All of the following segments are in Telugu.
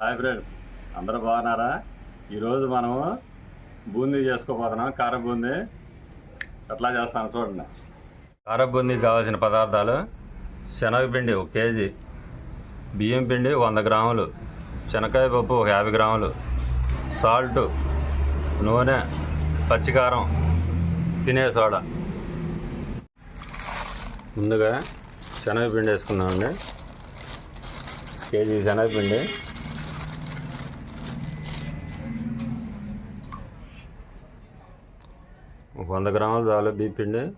Hi friends. అందరూ బాగున్నారా? ఈరోజు మనము బూందీ చేసుకోబోతున్నాం. కార బూందీ ఎట్లా చేస్తాను చూడండి. కార బూందీకి కావాల్సిన పదార్థాలు శనగపిండి ఒక కేజీ బియ్యం పిండి వంద గ్రాములు శనక్కాయ పప్పు ఒక యాభై గ్రాములు సాల్ట్ నూనె పచ్చికారం తినే సోడా. ముందుగా శనగపిండి వేసుకున్నామండి కేజీ శనగపిండి వంద గ్రాములు చాలు బీపిండి పిండి.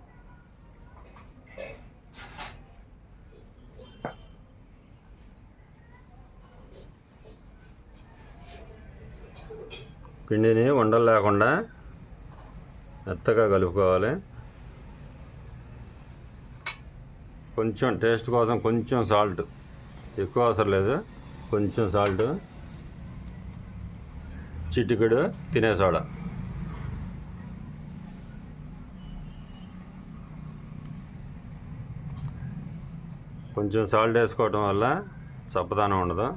పిండిని ఉండలు లేకుండా మెత్తగా కలుపుకోవాలి. కొంచెం టేస్ట్ కోసం కొంచెం సాల్ట్. ఎక్కువ అవసరం లేదు. కొంచెం సాల్ట్. చిటికెడు తినే సోడా కొంచెం సాల్ట్ వేసుకోవటం వల్ల చప్పదనం ఉండదు.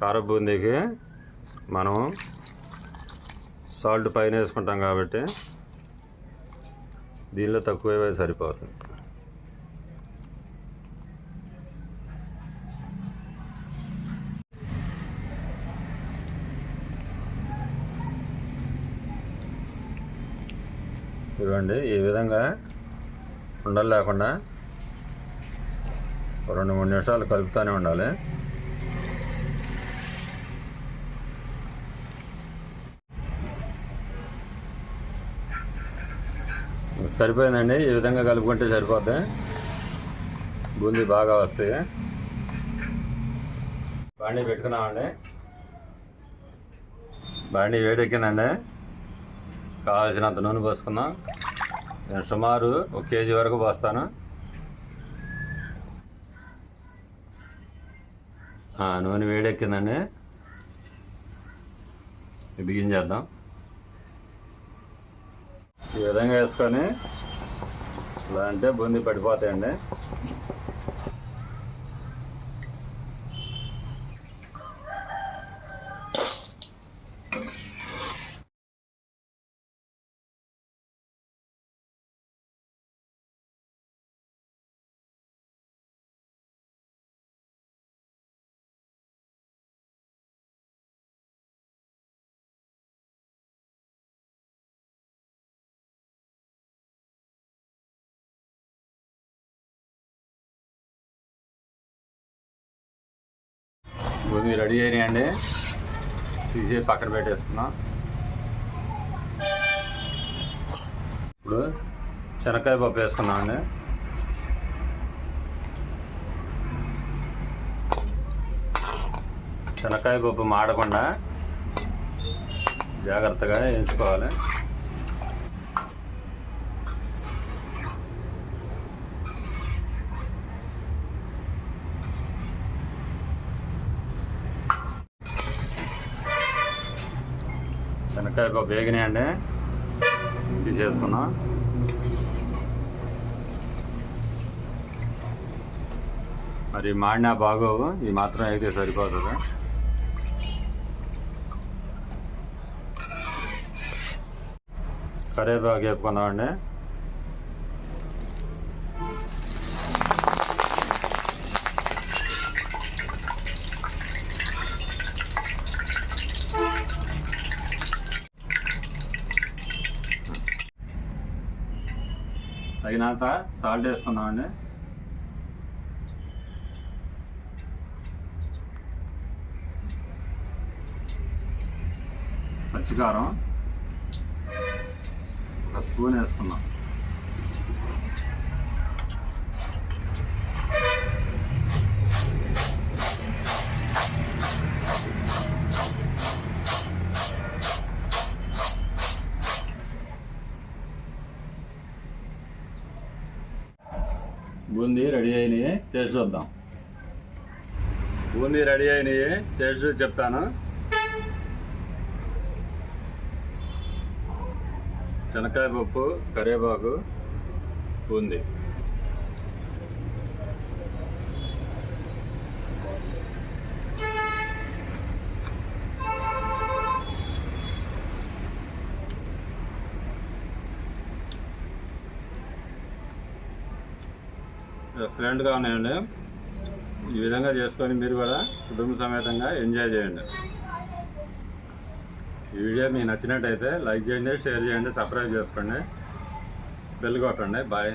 కార బూందీకి మనం సాల్ట్ పైన వేసుకుంటాం కాబట్టి దీనిలో తక్కువ సరిపోతుంది. చూడండి ఈ విధంగా ఉండలు లేకుండా రెండు మూడు నిమిషాలు కలుపుతూనే ఉండాలి. సరిపోయిందండి ఈ విధంగా కలుపుకుంటే సరిపోద్ది. బూందీ బాగా వస్తాయి. బాండీ పెట్టుకున్నామండి. బాండీ వేడెక్కిందండి. కావాల్సినంత నూనె పోసుకుందాం నేను సుమారు ఒక కేజీ వరకు పోస్తాను. నూనె వేడెక్కిందండి. బిగించేద్దాం ఈ విధంగా వేసుకొని ఇలా అంటే బూందీ పడిపోతాయండి. బూందీ రెడీ అయినాయండి. తీసి పక్కన పెట్టేసుకున్నాం. ఇప్పుడు శనక్కాయ పప్పు వేసుకున్నామండి శనక్కాయ పప్పు మాడకుండా జాగ్రత్తగా వేసుకోవాలి శనక్కాయ పప్పు వేగినాయండి తీసేసుకున్నా మరి మాడినా బాగోవు ఈ మాత్రం అయితే సరిపోతుంది. కరేపాకు వేపుకుందామండి. తగినంత సాల్ట్ వేసుకుందామండి. పచ్చికారం. ఒక స్పూన్ వేసుకుందాం. బూందీ రెడీ అయినాయి టేస్ట్ చూద్దాం. బూందీ రెడీ అయినాయి టేస్ట్ చూసి చెప్తాను? శనక్కాయ పప్పు కరివేపాకు బూందీ. ఎక్సలెంట్గా ఉన్నాయండి. ఈ విధంగా చేసుకొని మీరు కూడా కుటుంబ సమేతంగా ఎంజాయ్ చేయండి. ఈ వీడియో మీకు నచ్చినట్టయితే లైక్ చేయండి షేర్ చేయండి సబ్స్క్రైబ్ చేసుకోండి. బెల్ కొట్టండి. బాయ్.